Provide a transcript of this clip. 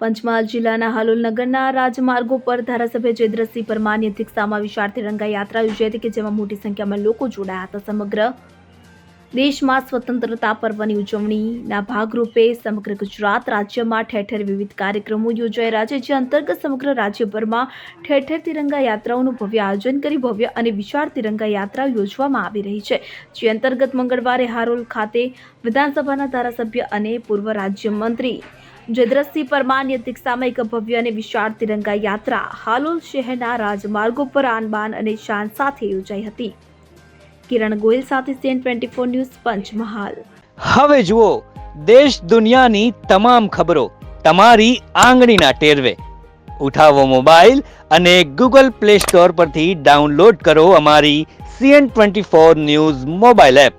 પંચમહાલ જિલ્લાના હાલોલ નગરના રાજમાર્ગો પર ધારાસભ્ય જયદ્રસિંહ પરમારની અધ્યક્ષતામાં વિશાળ તિરંગા યાત્રા યોજાઈ હતી કે જેમાં મોટી સંખ્યામાં લોકો જોડાયા હતા. સમગ્ર દેશમાં સ્વતંત્રતા પર્વની ઉજવણીના ભાગરૂપે સમગ્ર ગુજરાત રાજ્યમાં ઠેર ઠેર વિવિધ કાર્યક્રમો યોજાઈ રહ્યા છે, જે અંતર્ગત સમગ્ર રાજ્યભરમાં ઠેર ઠેર તિરંગા યાત્રાઓનું ભવ્ય આયોજન કરી ભવ્ય અને વિશાળ તિરંગા યાત્રા યોજવામાં આવી રહી છે, જે અંતર્ગત મંગળવારે હારોલ ખાતે વિધાનસભાના ધારાસભ્ય અને પૂર્વ રાજ્યમંત્રી જયદ્રથસિંહ પરમારની અધ્યક્ષતામાં એક ભવ્ય અને વિશાળ તિરંગા યાત્રા હાલોલ શહેરના રાજમાર્ગો પર આનબાન અને શાન સાથે યોજાઈ હતી. કિરણ ગોયલ સાથે CN twenty four news Panchmahal. હવે જુઓ, દેશ દુનિયાની તમામ ખબરો તમારી આંગળીના ટેરવે. ઉઠાવો મોબાઈલ અને ગૂગલ પ્લે સ્ટોર પરથી ડાઉનલોડ કરો અમારી CN twenty four news mobile app.